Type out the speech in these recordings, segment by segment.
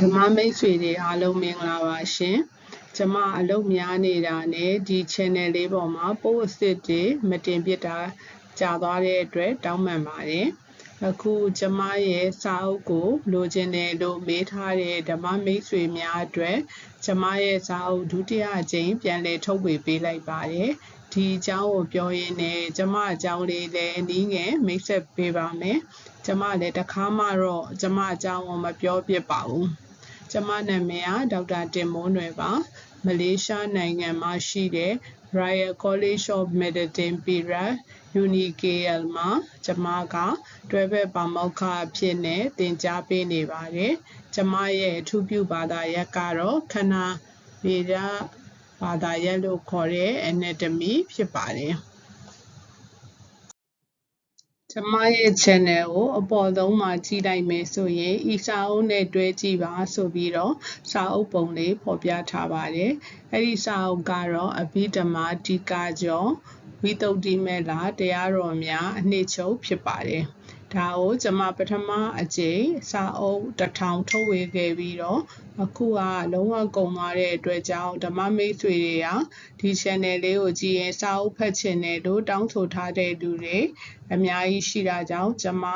ဓမ္မမိတ်ဆွေတွေအားလုံးမင်္ဂလာပါရှင်ကျမအလုပ်များနေတာနဲ့ဒီ channel လေးပေါ်မှာ post အစ်တွေမတင်ပြတာကြာသွားတဲ့အတွက်တောင်းပန်ပါတယ်အခုကျမရဲ့စာအုပ်ကို လိုချင်တယ်လို့မေးထားတဲ့ဓမ္မမိတ်ဆွေများအတွက်ကျမရဲ့စာအုပ်ဒုတိယအကြိမ်ပြန်လည်ထုတ်ဝေပေးလိုက်ပါတယ်ဒီအကြောင်းကိုပြောရင်းနဲ့ကျမအကြောင်းလေးလည်းအနည်းငယ်မိတ်ဆက်ပေးပါမယ်ကျမလည်းတခါမှတော့ကျမအကြောင်းကိုမပြောပြပါဘူး ကျမနာမည်ကဒေါက်တာတင်မိုးနွယ်ပါမလေးရှားနိုင်ငံမှာရှိတဲ့ Royal College of Medicine Perak UNIKL မှာကျမကတွဲဘက်ပါမောက္ခအဖြစ်နဲ့သင်ကြားပေးနေပါတယ်ကျမရဲ့အထူးပြုဘာသာရပ်ကတော့ခန္ဓာဗေဒဘာသာရပ်လို့ခေါ်တဲ့ anatomy ဖြစ်ပါတယ် ကျမရဲ့ channel ကိုအပေါ်ဆုံးမှာကြည့်လိုက်မယ်ဆိုရင်ဤစာအုပ်နဲ့တွဲကြည့်ပါဆိုပြီးတော့စာအုပ်ပုံလေးဖော်ပြထားပါတယ်။အဲ့ဒီစာအုပ်ကတော့အဘိဓမ္မာတိကာကျော်ဝိတုဒ္ဓိမေလာတရားတော်များအနှစ်ချုပ်ဖြစ်ပါတယ်။ ဒါကိုကျွန်မပထမအကြိမ်စာအုပ်တစ်ထောင်ထုတ်ဝေခဲ့ပြီးတော့အခုကလုံးဝကုန်သွားတဲ့အတွက်ကြောင့်ဓမ္မမိတ်ဆွေတွေကဒီ channel လေးကိုကြည့်ရင်စာအုပ်ဖတ်ချင်တယ်လို့တောင်းဆိုထားတဲ့လူတွေအများကြီးရှိတာကြောင့်ကျွန်မ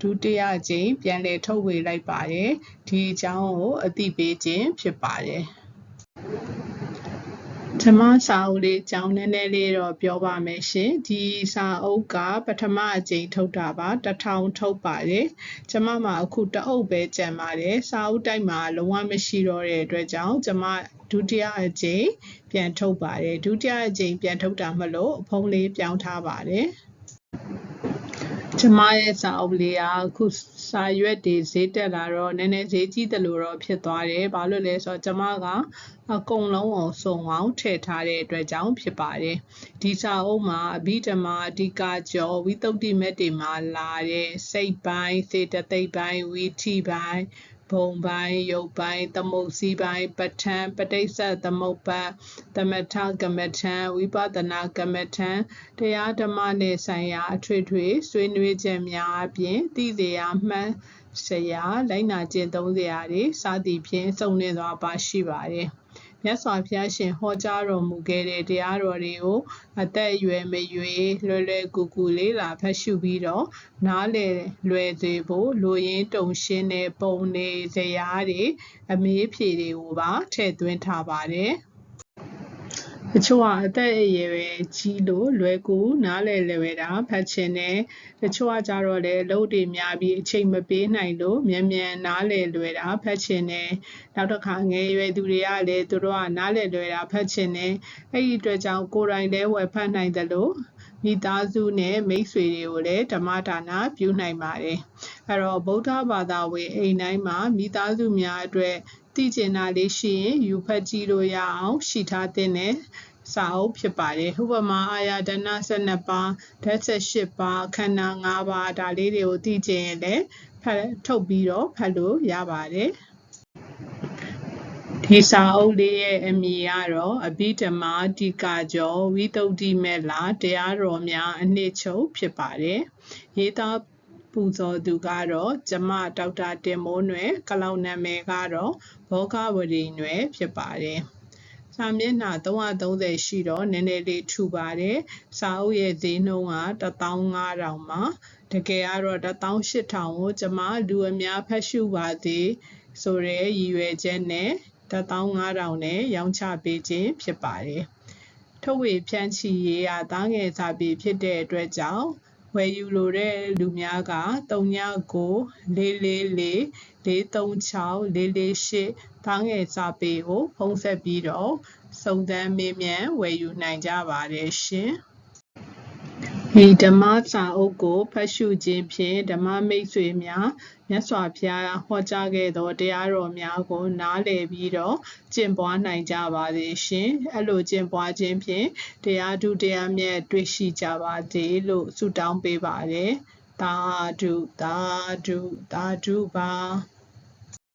ဒုတိယအကြိမ်ပြန်လည်ထုတ်ဝေလိုက်ပါတယ်ဒီအကြောင်းကိုအသိပေးခြင်းဖြစ်ပါတယ် ဓမ္မစာအုပ်လေးအကြောင်းနည်းနည်းလေးတော့ပြောပါမယ်ရှင်ဒီစာအုပ်ကပထမအကြိမ်ထုတ်တာပါတစ်ထောင်ထုတ်ပါတယ်ကျမမှာအခုတအုပ်ပဲကြံပါတယ်စာအုပ်တိုက်မှာလုံးဝမရှိတော့တဲ့အတွက်ကြောင့်ကျမဒုတိယအကြိမ်ပြန်ထုတ်ပါတယ်ဒုတိယအကြိမ်ပြန်ထုတ်တာမလို့အဖုံးလေးပြောင်းထားပါတယ် ကျမရဲ့စာအုပ်လေးကအခုစာရွက်တွေဈေးတက်လာတော့နည်းနည်းဈေးကြီးတယ်လို့တော့ဖြစ်သွားတယ်။ဘာလို့လဲဆိုတော့ကျမကအကုန်လုံးကိုစုံအောင်ထည့်ထားတဲ့အတွက်ကြောင့်ဖြစ်ပါတယ်။ဒီစာအုပ်မှာအဘိဓမ္မာအဓိကကျော်ဝိသုဒ္ဓိမက်တွေမှာလာတဲ့စိတ်ပိုင်းစေတသိက်ပိုင်းဝီထိပိုင်း ဘုံပိုင်းရုပ်ပိုင်းသမုတ်စည်းပိုင်းပဋ္ဌာန်းပဋိစ္စသမုပ္ပတ်သမထကမ္မထံဝိပဿနာကမ္မထံတရားဓမ္မနဲ့ဆိုင်ရာအထွေထွေဆွေးနွေးချက်များအပြင်သိစေရမှန်းစရာလိုက်နာကျင့်သုံးစရာတွေစသည်ဖြင့်စုံလင်စွာပါရှိပါတယ်။ မြတ်စွာဘုရားရှင်ဟောကြားတော်မူခဲ့တဲ့တရားတော်တွေကိုအသက်အရွယ်မရွေလွယ်လွယ်ကူကူလေးလာဖတ်ရှုပြီးတော့နားလည်လွယ်စေဖို့လူရင်းတုံရှင်းတဲ့ပုံနေဇရာတွေအမေးဖြေတွေကိုပါထည့်သွင်းထားပါတယ်။ တချို့ကအသက်အရွယ်ပဲကြီးလို့လွယ်ကူနားလည်လွယ်တာဖတ်ချင်တယ်တချို့ကကြတော့လေအလုပ်တွေများပြီးအချိန်မပေးနိုင်လို့မြန်မြန်နားလည်လွယ်တာဖတ်ချင်တယ်နောက်တစ်ခါငယ်ရွယ်သူတွေကလည်းသူတို့ကနားလည်လွယ်တာဖတ်ချင်တယ်အဲ့ဒီအတွက်ကြောင့်ကိုယ်တိုင်လည်းဝယ်ဖတ်နိုင်တယ်လို့မိသားစုနဲ့မိတ်ဆွေတွေကိုလည်းဓမ္မဒါနပြုနိုင်ပါတယ်အဲ့တော့ဗုဒ္ဓဘာသာဝင်အိမ်တိုင်းမှာမိသားစုများအတွက် သိကျင်တာလေးရှိရင်ယူဖတ်ကြည့်လို့ရအောင်ရှိထားတဲ့စာအုပ်ဖြစ်ပါတယ်ဥပမာအာယတနာ12ပါးဓာတ်ဆက်8ပါးခန္ဓာ5ပါးဒါလေးတွေကိုသိကျင်ရင်လည်းဖတ်ထုတ်ပြီးတော့ဖတ်လို့ရပါတယ်ဒီစာအုပ်လေးရဲ့အမည်ကတော့အဘိဓမ္မာတိကကျော်ဝိတုဒ္ဓိမေလာတရားတော်များအနှစ်ချုပ်ဖြစ်ပါတယ်ရေးသား ပူဇော်သူကတော့ကျမဒေါက်တာတင်မိုးနွယ်ကလောက်နာမည်ကတော့ဘောဂဝရီနွယ်ဖြစ်ပါတယ်စာမျက်နှာ330ရှိတော့နည်းနည်းလေးထူပါတယ်စာအုပ်ရဲ့ဈေးနှုန်းက15000မှာတကယ်ကတော့18000ကိုကျမလူအများဖတ်ရှုပါသေးဆိုတဲ့ရည်ရွယ်ချက်နဲ့15000နဲ့ရောင်းချပေးခြင်းဖြစ်ပါတယ်ထုတ်ဝေဖြန့်ချီရေးကသားငယ်စာပေဖြစ်တဲ့အတွက်ကြောင့် ဝယ်ယူလိုတဲ့လူများက39 444 436 448သားငယ်စာပေကိုဖုံးဆက်ပြီးတော့စုံစမ်းမေးမြန်းဝယ်ယူနိုင်ကြပါတယ်ရှင် ဒီဓမ္မစာအုပ်ကိုဖတ်ရှုခြင်းဖြင့်ဓမ္မမိတ်ဆွေများမြတ်စွာဘုရားဟောကြားခဲ့သောတရားတော်များကို နားလည်ပြီးတော့ကျင့်ပွားနိုင်ကြပါစေရှင်အဲ့လိုကျင့်ပွားခြင်းဖြင့်တရားဓုတရားမြတ်တွေ့ရှိကြပါစေလို့ဆုတောင်းပေးပါတယ်သာဓုသာဓုသာဓုပါ